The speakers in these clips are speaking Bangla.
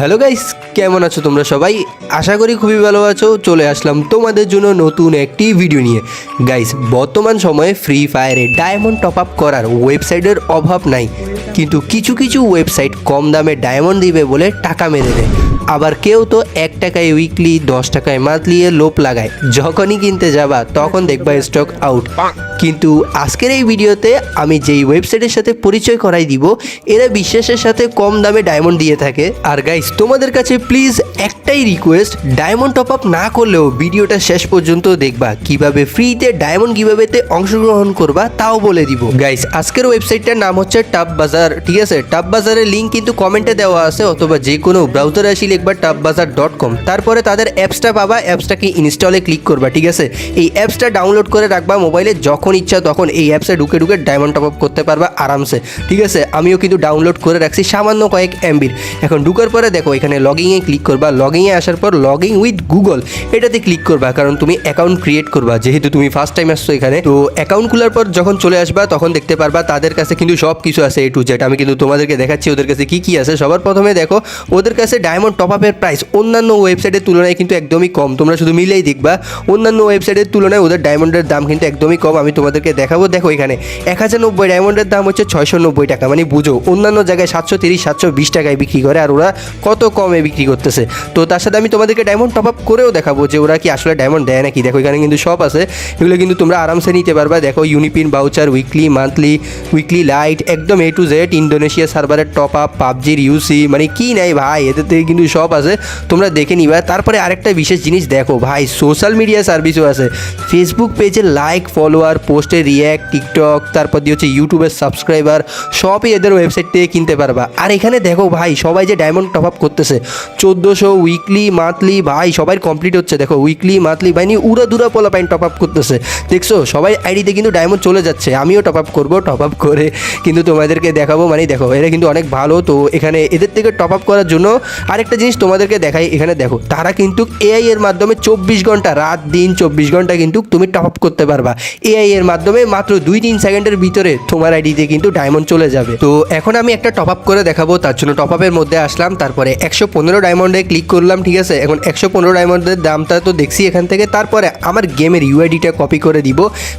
হ্যালো গাইস, কেমন আছো তোমরা সবাই? আশা করি খুবই ভালো আছো। চলে আসলাম তোমাদের জন্য নতুন একটি ভিডিও নিয়ে। গাইস, বর্তমান সময়ে ফ্রি ফায়ারে ডায়মন্ড টপ আপ করার ওয়েবসাইটের অভাব নাই। কিন্তু কিছু কিছু ওয়েবসাইট কম দামে ডায়মন্ড দিবে বলে টাকা মেরে দেয়। আবার কেউ তো এক টাকায় উইকলি দশ টাকায় মান্থলি লোপ লাগায়। যখনই কিনতে যাবা, তখন দেখবা স্টক আউট কিন্তু আজকের এই ভিডিওতে আমি যেই ওয়েবসাইটের সাথে পরিচয় করাই দিব, এরা বিশ্বাসের সাথে কম দামে ডায়মন্ড দিয়ে থাকে। আর গাইস তোমাদের কাছে প্লিজ একটাই রিকোয়েস্ট ডায়মন্ড টপ আপ না করলেও ভিডিওটা শেষ পর্যন্ত দেখবা। কীভাবে ফ্রিতে ডায়মন্ড কিভাবেতে অংশগ্রহণ করবা, তাও বলে দিব। গাইস আজকের ওয়েবসাইটটার নাম হচ্ছে টাপ বাজার ঠিক আছে? টাপ বাজারের লিঙ্ক কিন্তু কমেন্টে দেওয়া আছে, অথবা যে কোনো ব্রাউজারে আসি লিখবা টাপ বাজার ডট কম তারপরে তাদের অ্যাপসটা পাবা অ্যাপসটাকে ইনস্টলে ক্লিক করবা, ঠিক আছে? এই অ্যাপসটা ডাউনলোড করে রাখবা মোবাইলে যখন ইচ্ছা তখন এই অ্যাপসে ঢুকে ঢুকে ডায়মন্ড টপ আপ করতে পারবা আরামসে। ঠিক আছে? আমিও কিন্তু ডাউনলোড করে রাখছি সামান্য কয়েক এমবির এখন ঢুকার পরে দেখো, এখানে লগইংয়ে ক্লিক করবা। লগইংয়ে আসার পর লগইং উইথ গুগল এটাতে ক্লিক করবা, কারণ তুমি অ্যাকাউন্ট ক্রিয়েট করবা। যেহেতু তুমি ফার্স্ট টাইম আসছো এখানে, তো অ্যাকাউন্ট খোলার পর যখন চলে আসবা, তখন দেখতে পারবা তাদের কাছে কিন্তু সব কিছু আছে এ টু জেড আমি কিন্তু তোমাদেরকে দেখাচ্ছি ওদের কাছে কি কি আছে। সবার প্রথমে দেখো, ওদের কাছে ডায়মন্ড টপ আপের প্রাইস অন্যান্য ওয়েবসাইটের তুলনায় কিন্তু একদমই কম। তোমরা শুধু মিলেই দেখবা, অন্যান্য ওয়েবসাইটের তুলনায় ওদের ডায়মন্ডের দাম কিন্তু একদমই কম। আমি তোমাদেরকে দেখাবো। দেখো এখানে এক হাজার নব্বই ডায়মন্ডের দাম হচ্ছে ছয়শো নব্বই টাকা। মানে বুঝো, অন্যান্য জায়গায় সাতশো তিরিশ, সাতশো বিশ টাকায় বিক্রি করে আর ওরা কত কমে বিক্রি করতেছে। তো তার সাথে আমি তোমাদেরকে ডায়মন্ড টপ আপ করেও দেখাবো যে ওরা কি আসলে ডায়মন্ড দেয় নাকি। দেখো এখানে কিন্তু সব আছে, এগুলো কিন্তু তোমরা আরামসে নিতে পারবা। দেখো UniPin voucher weekly monthly weekly lite একদম এ টু জেড ইন্দোনেশিয়া সার্ভারের টপ আপ পাবজির ইউসি মানে কি নাই ভাই, এদের থেকে কিন্তু সব আছে। তোমরা দেখে নিবা। তারপরে আরেকটা বিশেষ জিনিস দেখো ভাই সোশ্যাল মিডিয়া সার্ভিসও আছে। ফেসবুক পেজে লাইক ফলোয়ার পোস্টে রিয়্যাক্ট টিকটক তারপর দিয়ে হচ্ছে ইউটিউবের সাবস্ক্রাইবার সবই এদের ওয়েবসাইট থেকে কিনতে পারবা। আর এখানে দেখো ভাই, সবাই যে ডায়মন্ড টপ আপ করতেছে, চোদ্দোশো উইকলি মান্থলি ভাই, সবাই কমপ্লিট হচ্ছে, দেখো উইকলি মান্থলি ভাই, নিয়ে উড়া দুরা পোলা পাইন টপ আপ করতেছে। দেখছ? সবাই আইডিতে কিন্তু ডায়মন্ড চলে যাচ্ছে, আমিও টপ আপ করব টপ আপ করে কিন্তু তোমাদেরকে দেখাবো মানে দেখো, এরা কিন্তু অনেক ভালো, তো এখানে এদের থেকে টপ আপ করার জন্য আরেকটা জিনিস তোমাদেরকে দেখাই, এখানে দেখো, তারা কিন্তু এআই এর মাধ্যমে চব্বিশ ঘণ্টা, রাত, দিন, চব্বিশ ঘণ্টা কিন্তু তুমি টপ আপ করতে পারবা। এআই এর মাধ্যমে মাত্র দুই তিন সেকেন্ডের ভিতরে তোমার আইডিতে কিন্তু ডায়মন্ড চলে যাবে। তো এখন আমি একটা টপ আপ করে দেখাবো, তার জন্য টপ আপের মধ্যে আসলাম, তারপরে একশো পনেরো ডায়মন্ডে ক্লিক করলাম, ঠিক আছে? এখন একশো পনেরো ডায়মন্ডের দামটা তো দেখছি এখান থেকে, তারপরে আমার গেমের ইউআইডিটা কপি করে দিব।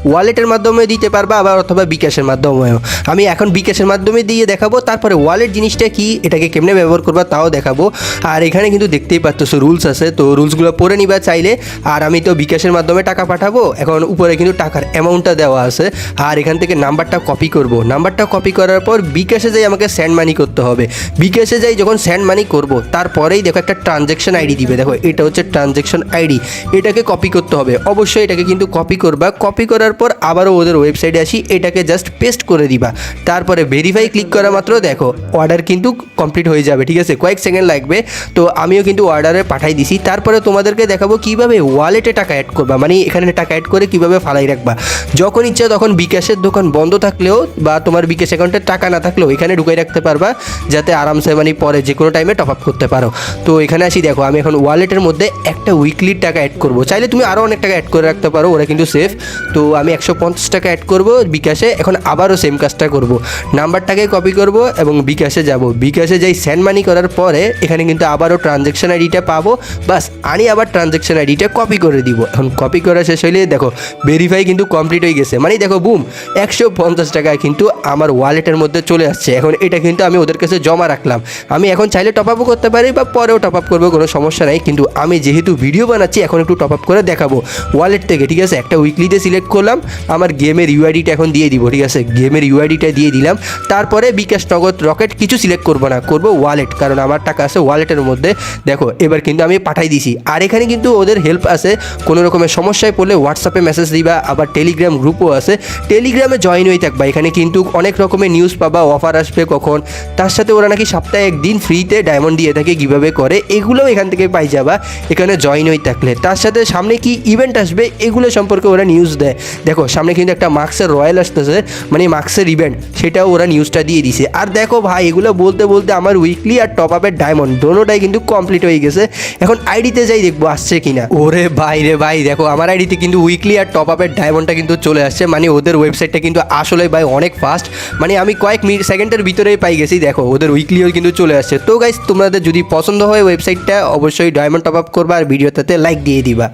ওয়ালেটের মাধ্যমে দিতে পারবা, আবার অথবা বিকাশের মাধ্যমেও। আমি এখন বিকাশের মাধ্যমে দিয়ে দেখাবো, তারপরে ওয়ালেট জিনিসটা কি, এটাকে কেমনে ব্যবহার করবা তাও দেখাবো। আর এখানে কিন্তু দেখতেই পাচ্ছ রুলস আছে, তো রুলসগুলো পড়ে নিবা চাইলে। আর আমি তো বিকাশের মাধ্যমে টাকা পাঠাবো, এখন উপরে কিন্তু টাকার অ্যামাউন্টটা দেওয়া আছে, আর এখান থেকে নাম্বারটা কপি করব। নাম্বারটা কপি করার পর বিকাশে যাই আমাকে সেন্ড মানি করতে হবে। বিকাশে যাই যখন স্যান্ড মানি করব, তারপরেই দেখো একটা ট্রানজ্যাকশন আইডি দিবে। দেখো, এটা হচ্ছে ট্রানজ্যাকশন আইডি এটাকে কপি করতে হবে। অবশ্যই এটাকে কিন্তু কপি করবা। কপি করার পর আবারও ওদের ওয়েবসাইটে আসি, এটাকে জাস্ট পেস্ট করে দিবা। তারপরে ভেরিফাই ক্লিক করা মাত্র দেখো অর্ডার কিন্তু কমপ্লিট হয়ে যাবে, ঠিক আছে? কয়েক সেকেন্ড লাগবে। তো আমিও কিন্তু অর্ডারে পাঠাই দিছি। তারপরে তোমাদেরকে দেখাবো কীভাবে ওয়ালেটে টাকা অ্যাড করবা। মানে এখানে টাকা অ্যাড করে কীভাবে ফালাই রাখবা। যখন ইচ্ছা তখন বিকাশের দোকান বন্ধ থাকলেও বা তোমার বিকাশ অ্যাকাউন্টে টাকা না থাকলেও এখানে ঢুকাই রাখতে পারবা, যাতে আরামসে মানে পরে যে কোনো টাইমে টপ আপ করতে পারো। তো এখানে আসি, দেখো, আমি এখন ওয়ালেটের মধ্যে একটা উইকলির টাকা অ্যাড করব। চাইলে তুমি আরও অনেক টাকা অ্যাড করে রাখতে পারো, ওরা কিন্তু সেফ তো আমি একশো পঞ্চাশ টাকা অ্যাড করব বিকাশে, এখন আবারও সেম কাজটা করব। নাম্বারটাকে কপি করব এবং বিকাশে যাব। বিকাশে যাই সেন্ড মানি করার পরে এখানে কিন্তু আবারও ট্রানজ্যাকশন আইডিটা পাবো। বাস, আমি আবার ট্রানজ্যাকশন আইডিটা কপি করে দিব। এখন কপি করা শেষ হইলে, দেখো ভেরিফাই কিন্তু কমপ্লিট হয়ে গেছে। মানে দেখো বুম একশো পঞ্চাশ টাকা কিন্তু আমার ওয়ালেটের মধ্যে চলে আসছে। এখন এটা কিন্তু আমি ওদের কাছে জমা রাখলাম। আমি এখন চাইলে টপ আপও করতে পারি বা পরেও টপ আপ করব, কোনো সমস্যা নাই। কিন্তু আমি যেহেতু ভিডিও বানাচ্ছি, এখন একটু টপ আপ করে দেখাবো ওয়ালেট থেকে, ঠিক আছে? একটা উইকলিতে সিলেক্ট করলাম, আমার গেমের ইউআইডিটা এখন দিয়ে দিব, ঠিক আছে? গেমের ইউআইডিটা দিয়ে দিলাম। তারপরে বিকাশ নগদ রকেট কিছু সিলেক্ট করব না, করব ওয়ালেট কারণ আমার টাকা আছে ওয়ালেটের মধ্যে। দেখো, এবার কিন্তু আমি পাঠাই দিছি। আর এখানে কিন্তু ওদের হেল্প আছে, কোনো রকমের সমস্যায় পড়লে হোয়াটসঅ্যাপে মেসেজ দিবা, আবার টেলিগ্রাম গ্রুপও আছে। টেলিগ্রামে জয়েন হয়ে থাকবা। এখানে কিন্তু অনেক রকমের নিউজ পাবা অফার আসবে কখন। তার সাথে ওরা নাকি সপ্তাহে একদিন ফ্রিতে ডায়মন্ড দিয়ে থাকে কীভাবে করে। এগুলোও এখান থেকে পাই যাবা, এখানে জয়েন হয়ে থাকলে। তার সাথে সামনে কি ইভেন্ট আসবে, এগুলো সম্পর্কে ওরা নিউজ দেয়। দেখো, সামনে কিন্তু একটা মার্কসের রয়্যাল আসতেছে মানে মার্কসের ইভেন্ট সেটাও ওরা নিউজটা দিয়ে দিছে। আর দেখো ভাই, এগুলো বলতে বলতে আমার উইকলি আর টপ আপের ডায়মন্ড দোনোটাই কিন্তু কমপ্লিট হয়ে গেছে। এখন আইডিতে যাই দেখব, আসছে কিনা। ওরে ভাই রে ভাই, দেখো, আমার আইডিতে কিন্তু উইকলি আর টপ আপের ডায়মন্ডটা কিন্তু চলে আসছে। মানে ওদের ওয়েবসাইটটা কিন্তু আসলে ভাই অনেক ফাস্ট মানে আমি কয়েক মিনিট, সেকেন্ডের ভিতরেই পাই গেছি। দেখো, ওদের উইকলিও কিন্তু চলে আসছে। তো গাইস তোমাদের যদি পছন্দ হয় ওয়েবসাইটটা অবশ্যই ডায়মন্ড টপ আপ করবা আর ভিডিওটাতে লাইক দিয়ে দিবা।